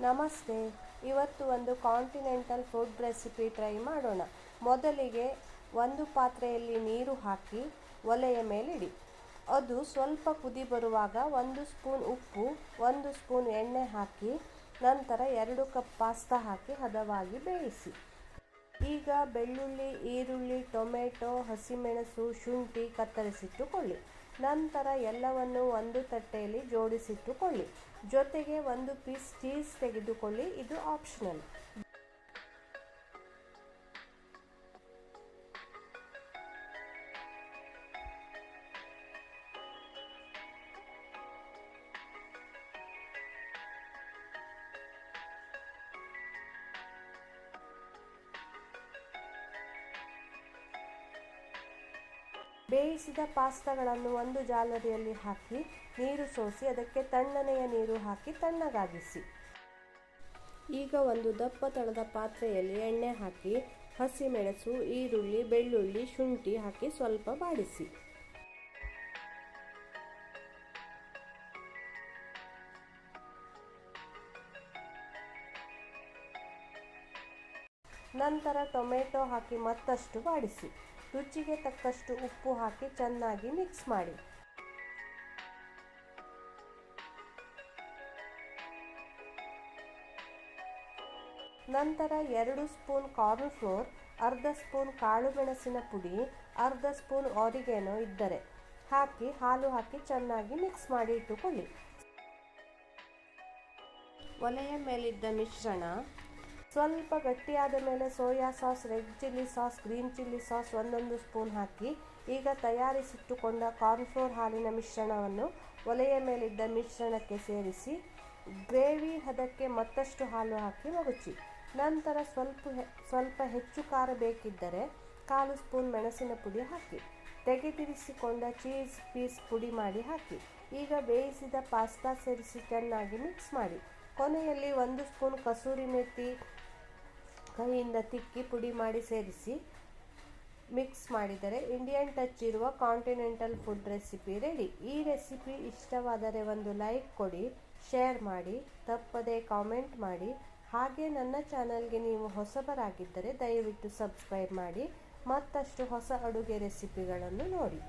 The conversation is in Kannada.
ನಮಸ್ತೆ. ಇವತ್ತು ಒಂದು ಕಾಂಟಿನೆಂಟಲ್ ಫುಡ್ ರೆಸಿಪಿ ಟ್ರೈ ಮಾಡೋಣ. ಮೊದಲಿಗೆ ಒಂದು ಪಾತ್ರೆಯಲ್ಲಿ ನೀರು ಹಾಕಿ, ಒಲೆಯ ಮೇಲಿಡಿ ಅದು ಸ್ವಲ್ಪ ಕುದಿ ಬರುವಾಗ ಒಂದು ಸ್ಪೂನ್ ಉಪ್ಪು, ಒಂದು ಸ್ಪೂನ್ ಎಣ್ಣೆ ಹಾಕಿ, ನಂತರ ಎರಡು ಕಪ್ ಪಾಸ್ತಾ ಹಾಕಿ ಹದವಾಗಿ ಬೇಯಿಸಿ. ಈಗ ಬೆಳ್ಳುಳ್ಳಿ, ಈರುಳ್ಳಿ, ಟೊಮೆಟೊ, ಹಸಿಮೆಣಸು, ಶುಂಠಿ ಕತ್ತರಿಸಿಟ್ಟುಕೊಳ್ಳಿ. ನಂತರ ಎಲ್ಲವನ್ನು ಒಂದು ತಟ್ಟೆಯಲ್ಲಿ ಜೋಡಿಸಿಟ್ಟುಕೊಳ್ಳಿ. ಜೊತೆಗೆ ಒಂದು ಪೀಸ್ ಚೀಸ್ ತೆಗೆದುಕೊಳ್ಳಿ. ಇದು ಆಪ್ಷನಲ್ ಬೇಯಿಸಿದ ಪಾಸ್ತಾಗಳನ್ನು ಒಂದು ಜಾಲರಿಯಲ್ಲಿ ಹಾಕಿ ನೀರು ಸೋಸಿ ಅದಕ್ಕೆ ತಣ್ಣನೆಯ ನೀರು ಹಾಕಿ ತಣ್ಣಗಾಗಿಸಿ. ಈಗ ಒಂದು ದಪ್ಪ ತಳದ ಪಾತ್ರೆಯಲ್ಲಿ ಎಣ್ಣೆ ಹಾಕಿ, ಹಸಿಮೆಣಸು, ಈರುಳ್ಳಿ, ಬೆಳ್ಳುಳ್ಳಿ, ಶುಂಠಿ ಹಾಕಿ ಸ್ವಲ್ಪ ಬಾಡಿಸಿ. ನಂತರ ಟೊಮೆಟೊ ಹಾಕಿ ಮತ್ತಷ್ಟು ಬಾಡಿಸಿ. ರುಚಿಗೆ ತಕ್ಕಷ್ಟು ಉಪ್ಪು ಹಾಕಿ ಚೆನ್ನಾಗಿ ಮಿಕ್ಸ್ ಮಾಡಿ. ನಂತರ ಎರಡು ಸ್ಪೂನ್ ಕಾರ್ನ್ ಫ್ಲೋರ್ ಅರ್ಧ ಸ್ಪೂನ್ ಕಾಳು ಮೆಣಸಿನ ಪುಡಿ, ಅರ್ಧ ಸ್ಪೂನ್ ಆರಿಗೆನೋ ಇದ್ದರೆ ಹಾಕಿ, ಹಾಲು ಹಾಕಿ ಚೆನ್ನಾಗಿ ಮಿಕ್ಸ್ ಮಾಡಿ ಇಟ್ಟುಕೊಳ್ಳಿ. ಒಲೆಯ ಮೇಲಿದ್ದ ಮಿಶ್ರಣ ಸ್ವಲ್ಪ ಗಟ್ಟಿಯಾದ ಮೇಲೆ soya sauce, red chilli sauce, green chilli sauce ಒಂದೊಂದು ಸ್ಪೂನ್ ಹಾಕಿ ಈಗ ತಯಾರಿಸಿಟ್ಟುಕೊಂಡ ಕಾರ್ನ್ಫ್ಲೋರ್ ಹಾಲಿನ ಮಿಶ್ರಣವನ್ನು ಒಲೆಯ ಮೇಲಿದ್ದ ಮಿಶ್ರಣಕ್ಕೆ ಸೇರಿಸಿ ಗ್ರೇವಿ ಹದಕ್ಕೆ ಮತ್ತಷ್ಟು ಹಾಲು ಹಾಕಿ ಮಗುಚಿ ನಂತರ ಸ್ವಲ್ಪ ಸ್ವಲ್ಪ ಹೆಚ್ಚು ಖಾರ ಬೇಕಿದ್ದರೆ ಕಾಲು ಸ್ಪೂನ್ ಮೆಣಸಿನ ಪುಡಿ ಹಾಕಿ. ತೆಗೆದಿರಿಸಿಕೊಂಡ ಚೀಸ್ ಪೀಸ್ ಪುಡಿ ಮಾಡಿ ಹಾಕಿ. ಈಗ ಬೇಯಿಸಿದ ಪಾಸ್ತಾ ಸೇರಿಸಿ ಚೆನ್ನಾಗಿ ಮಿಕ್ಸ್ ಮಾಡಿ. ಕೊನೆಯಲ್ಲಿ ಒಂದು ಸ್ಪೂನ್ ಕಸೂರಿ ಮೆಥಿ ಕೈಯಿಂದ ತಿಕ್ಕಿ ಪುಡಿ ಮಾಡಿ ಸೇರಿಸಿ ಮಿಕ್ಸ್ ಮಾಡಿದರೆ ಇಂಡಿಯನ್ ಟಚ್ ಇರುವ ಕಾಂಟಿನೆಂಟಲ್ ಫುಡ್ ರೆಸಿಪಿ ರೆಡಿ ಈ ರೆಸಿಪಿ ಇಷ್ಟವಾದರೆ ಒಂದು ಲೈಕ್ ಕೊಡಿ ಶೇರ್ ಮಾಡಿ, ತಪ್ಪದೆ ಕಾಮೆಂಟ್ ಮಾಡಿ. ಹಾಗೆ ನನ್ನ ಚಾನಲ್ಗೆ ನೀವು ಹೊಸಬರಾಗಿದ್ದರೆ ದಯವಿಟ್ಟು ಸಬ್ಸ್ಕ್ರೈಬ್ ಮಾಡಿ. ಮತ್ತಷ್ಟು ಹೊಸ ಅಡುಗೆ ರೆಸಿಪಿಗಳನ್ನು ನೋಡಿ.